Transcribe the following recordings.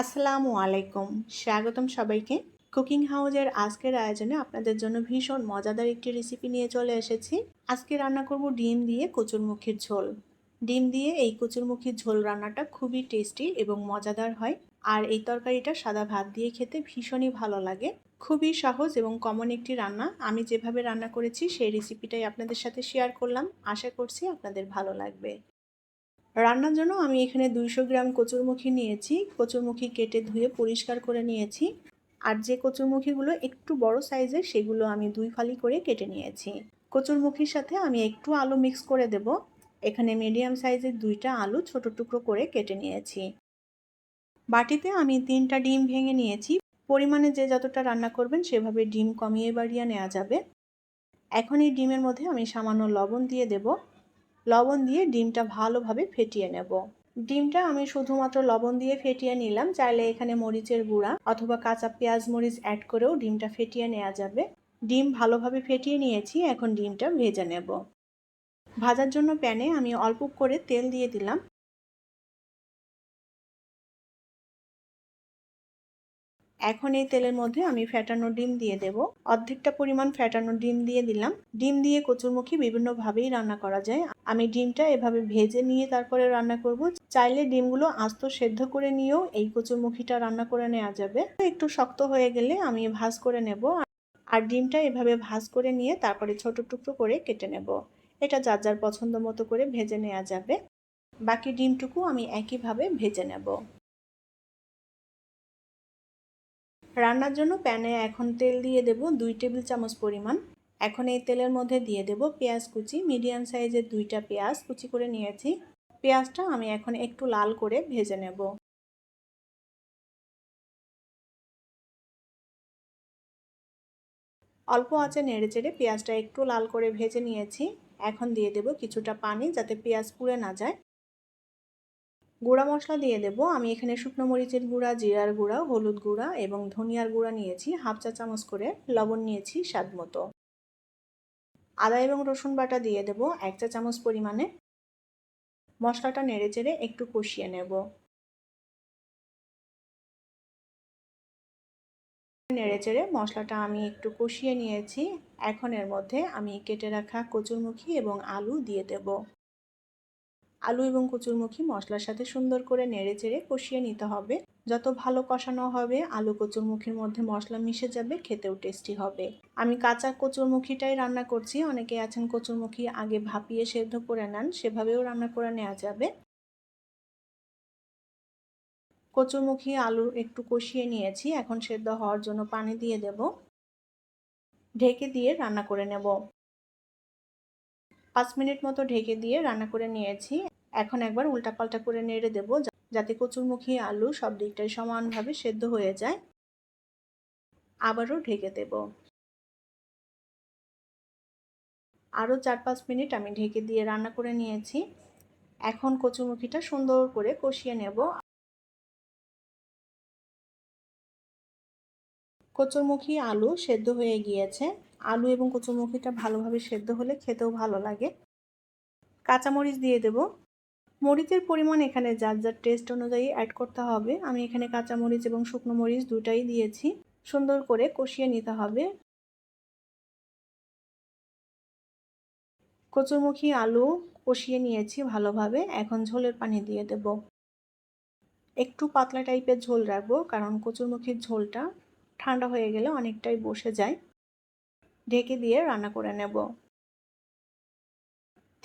আসসালামু আলাইকুম। স্বাগতম সবাইকে। কুকিং হাউজের আজকের আয়োজনে আপনাদের জন্য ভীষণ মজাদার একটি রেসিপি নিয়ে চলে এসেছি। আজকে রান্না করব ডিম দিয়ে কচুরমুখির ঝোল। ডিম দিয়ে এই কচুরমুখির ঝোল রান্নাটা খুবই টেস্টি এবং মজাদার হয়। আর এই তরকারিটা সাদা ভাত দিয়ে খেতে ভীষণই ভালো লাগে। খুবই সহজ এবং কমন একটি রান্না। আমি যেভাবে রান্না করেছি সেই রেসিপিটাই আপনাদের সাথে শেয়ার করলাম। আশা করছি আপনাদের ভালো লাগবে। রান্নার জন্য আমি এখানে দুইশো গ্রাম কচুরমুখী নিয়েছি। কচুরমুখী কেটে ধুয়ে পরিষ্কার করে নিয়েছি। আর যে কচুরমুখীগুলো একটু বড় সাইজের, সেগুলো আমি দুই ফালি করে কেটে নিয়েছি। কচুরমুখীর সাথে আমি একটু আলু মিক্স করে দেব। এখানে মিডিয়াম সাইজের দুইটা আলু ছোট টুকরো করে কেটে নিয়েছি। বাটিতে আমি তিনটা ডিম ভেঙে নিয়েছি। পরিমাণে যে যতটা রান্না করবেন, সেভাবে ডিম কমিয়ে বাড়িয়ে নেওয়া যাবে। এখন এই ডিমের মধ্যে আমি সামান্য লবণ দিয়ে দেবো। লবণ দিয়ে ডিমটা ভালোভাবে ফেটিয়ে নেব। ডিমটা আমি শুধুমাত্র লবণ দিয়ে ফেটিয়ে নিলাম। চাইলে এখানে মরিচের গুঁড়া অথবা কাঁচা পেঁয়াজ মরিচ অ্যাড করেও ডিমটা ফেটিয়ে নেওয়া যাবে। ডিম ভালোভাবে ফেটিয়ে নিয়েছি, এখন ডিমটা ভেজে নেব। ভাজার জন্য প্যানে আমি অল্প করে তেল দিয়ে দিলাম। এখন এই তেলের মধ্যে আমি ফ্যাটানো ডিম দিয়ে দেব। অর্ধেকটা পরিমাণ ফ্যাটানো ডিম দিয়ে দিলাম। ডিম দিয়ে কচুরমুখী বিভিন্নভাবেই রান্না করা যায়। আমি ডিমটা এভাবে ভেজে নিয়ে তারপরে রান্না করব। চাইলে ডিমগুলো আস্ত সেদ্ধ করে নিয়েও এই কচুরমুখীটা রান্না করে নেওয়া যাবে। একটু শক্ত হয়ে গেলে আমি ভাজ করে নেব। আর ডিমটা এভাবে ভাজ করে নিয়ে তারপরে ছোট টুকরো করে কেটে নেব। এটা যার যার পছন্দ মতো করে ভেজে নেওয়া যাবে। বাকি ডিমটুকু আমি একইভাবে ভেজে নেব। রান্নার জন্য প্যানে এখন তেল দিয়ে দেব দুই টেবিল চামচ পরিমাণ। এখন এই তেলের মধ্যে দিয়ে দেব পেঁয়াজ কুচি, মিডিয়াম সাইজের দুইটা পেঁয়াজ কুচি করে নিয়েছি। পেঁয়াজটা আমি এখন একটু লাল করে ভেজে নেব। অল্প আঁচে নেড়ে চেড়ে পেঁয়াজটা একটু লাল করে ভেজে নিয়েছি। এখন দিয়ে দেব কিছুটা পানি যাতে পেঁয়াজ পুড়ে না যায়। গুঁড়া মশলা দিয়ে দেব। আমি এখানে শুকনো মরিচের গুঁড়া, জিরার গুঁড়া, হলুদ গুঁড়া এবং ধনিয়ার গুঁড়া নিয়েছি। হাফ চা চামচ করে লবণ নিয়েছি স্বাদ মতো। আদা এবং রসুন বাটা দিয়ে দেব। এক চা চামচ পরিমাণে মশলাটা নেড়ে চেড়ে একটু কষিয়ে নেব। নেড়ে চেড়ে মশলাটা আমি একটু কষিয়ে নিয়েছি। এখন এর মধ্যে আমি কেটে রাখা কচুরমুখী এবং আলু দিয়ে দেব। আলু এবং কচুরমুখী মশলার সাথে সুন্দর করে নেড়ে চেড়ে কষিয়ে নিতে হবে। যত ভালো কষানো হবে, আলু কচুরমুখীর মধ্যে মশলা মিশে যাবে, খেতেও টেস্টি হবে। আমি কাঁচা কচুরমুখীটাই রান্না করছি। অনেকে আছেন কচুরমুখী আগে ভাপিয়ে সেদ্ধ করে নেন, সেভাবেও রান্না করে নেওয়া যাবে। কচুরমুখী আলু একটু কষিয়ে নিয়েছি, এখন সেদ্ধ হওয়ার জন্য পানি দিয়ে দেব। ঢেকে দিয়ে রান্না করে নেব। পাঁচ মিনিট মতো ঢেকে দিয়ে রান্না করে নিয়েছি। এখন একবার উল্টাপাল্টা করে নেড়ে দেব যাতে কচুরমুখী আলু সব দিকটাই সমানভাবে সেদ্ধ হয়ে যায়। আবারও ঢেকে দেব। আরও চার পাঁচ মিনিট আমি ঢেকে দিয়ে রান্না করে নিয়েছি। এখন কচুরমুখিটা সুন্দর করে কষিয়ে নেব। কচুরমুখী আলু সেদ্ধ হয়ে গিয়েছে। আলু এবং কচুরমুখিটা ভালোভাবে সেদ্ধ হলে খেতেও ভালো লাগে। কাঁচামরিচ দিয়ে দেব। মরিচের পরিমাণ এখানে যার যার টেস্ট অনুযায়ী অ্যাড করতে হবে। আমি এখানে কাঁচামরিচ এবং শুকনো মরিচ দুটাই দিয়েছি। সুন্দর করে কষিয়ে নিতে হবে। কচুরমুখী আলু কষিয়ে নিয়েছি ভালোভাবে। এখন ঝোলের পানি দিয়ে দেব। একটু পাতলা টাইপের ঝোল রাখব কারণ কচুরমুখির ঝোলটা ঠান্ডা হয়ে গেলে অনেকটাই বসে যায়। ঢেকে দিয়ে রান্না করে নেব।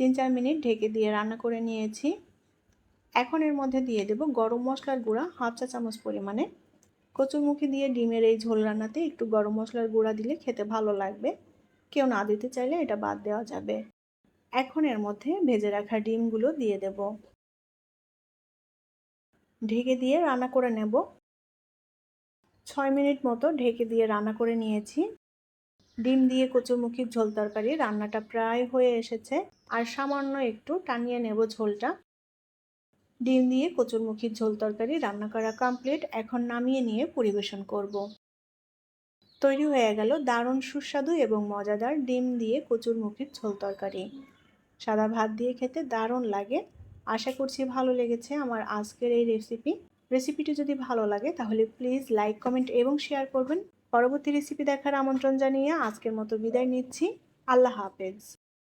তিন চার মিনিট ঢেকে দিয়ে রান্না করে নিয়েছি। এখন এর মধ্যে দিয়ে দেব গরম মশলার গুঁড়া হাফ চা চামচ পরিমাণে। কচুরমুখী দিয়ে ডিমের এই ঝোল রান্নাতে একটু গরম মশলার গুঁড়া দিলে খেতে ভালো লাগবে। কেউ না দিতে চাইলে এটা বাদ দেওয়া যাবে। এখন এর মধ্যে ভেজে রাখা ডিমগুলো দিয়ে দেব। ঢেকে দিয়ে রান্না করে নেব। ছয় মিনিট মতো ঢেকে দিয়ে রান্না করে নিয়েছি। ডিম দিয়ে কচুরমুখির ঝোল তরকারি, রান্নাটা প্রায় হয়ে এসেছে। আর সামান্য একটু টানিয়ে নেব ঝোলটা। ডিম দিয়ে কচুরমুখির ঝোল তরকারি রান্না করা কমপ্লিট এখন নামিয়ে নিয়ে পরিবেশন করব। তৈরি হয়ে গেল দারুণ সুস্বাদু এবং মজাদার ডিম দিয়ে কচুরমুখির ঝোল তরকারি। সাদা ভাত দিয়ে খেতে দারুণ লাগে। আশা করছি ভালো লেগেছে আমার আজকের এই রেসিপি রেসিপিটি যদি ভালো লাগে তাহলে প্লিজ লাইক কমেন্ট এবং শেয়ার করবেন। পরবর্তী রেসিপি দেখার আমন্ত্রণ জানিয়ে আজকের মতো বিদায় নিচ্ছি। আল্লাহ হাফেজ।